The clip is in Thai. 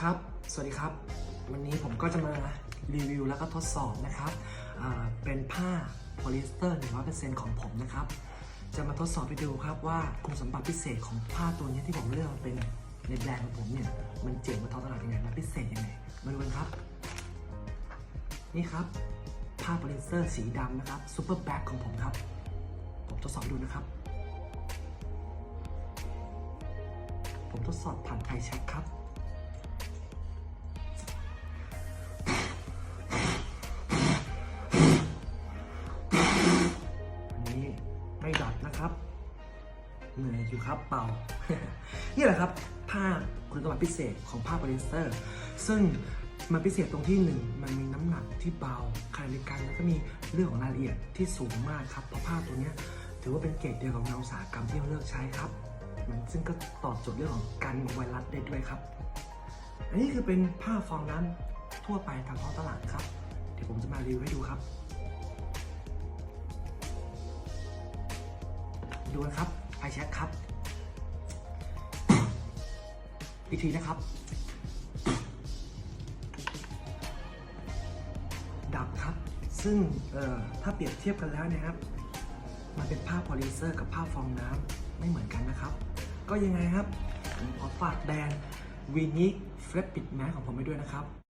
ครับ สวัสดีครับ วันนี้ผมก็จะมารีวิวแล้วก็ทดสอบนะครับ เป็นผ้าโพลีสเตอร์ 100%ของผมนะครับ จะมาทดสอบไปดูครับว่าคุณสมบัติพิเศษของผ้าตัวนี้ที่ผมเลือกเป็นในแบรนด์ของผมเนี่ย มันเจ๋งมาท้องตลาดยังไงมันพิเศษยังไง มาดูกันครับ นี่ครับ ผ้าโพลีสเตอร์สีดำนะครับซูเปอร์แบ็คของผมครับ ผมทดสอบดูนะครับผมทดสอบผ่านไฟแช็คครับ ไม่ดัดนะครับเหนื่อยอยู่ครับเป่า นี่แหละครับผ้าคุณสมบัติพิเศษของผ้าโพลีสเตอร์ ซึ่งมันพิเศษตรงที่หนึ่งมันมีน้ำหนักที่เบาขณะเดียวกันแล้วก็มีเรื่องของรายละเอียดที่สูงมากครับ เพราะผ้าตัวนี้ถือว่าเป็นเกรดเดียวกับงานอุตสาหกรรมที่เราเลือกใช้ครับ มันซึ่งก็ตอบโจทย์เรื่องของการไวรัสได้ด้วยครับ อันนี้คือเป็นผ้าฟองน้ำทั่วไปตามท้องตลาดครับ เดี๋ยวผมจะมารีวิวให้ดูครับ ดูนะครับไฟแช็คครับ อีกทีนะครับ ดับครับ ซึ่งเอ่อถ้าเปรียบเทียบกันแล้วนะครับ มันเป็นผ้าโพลีเซอร์กับผ้าฟองน้ำไม่เหมือนกันนะครับ ก็ยังไงครับผมขอฝากแบรนด์วีนิกเฟรปิดแมสของผมไปด้วยนะครับ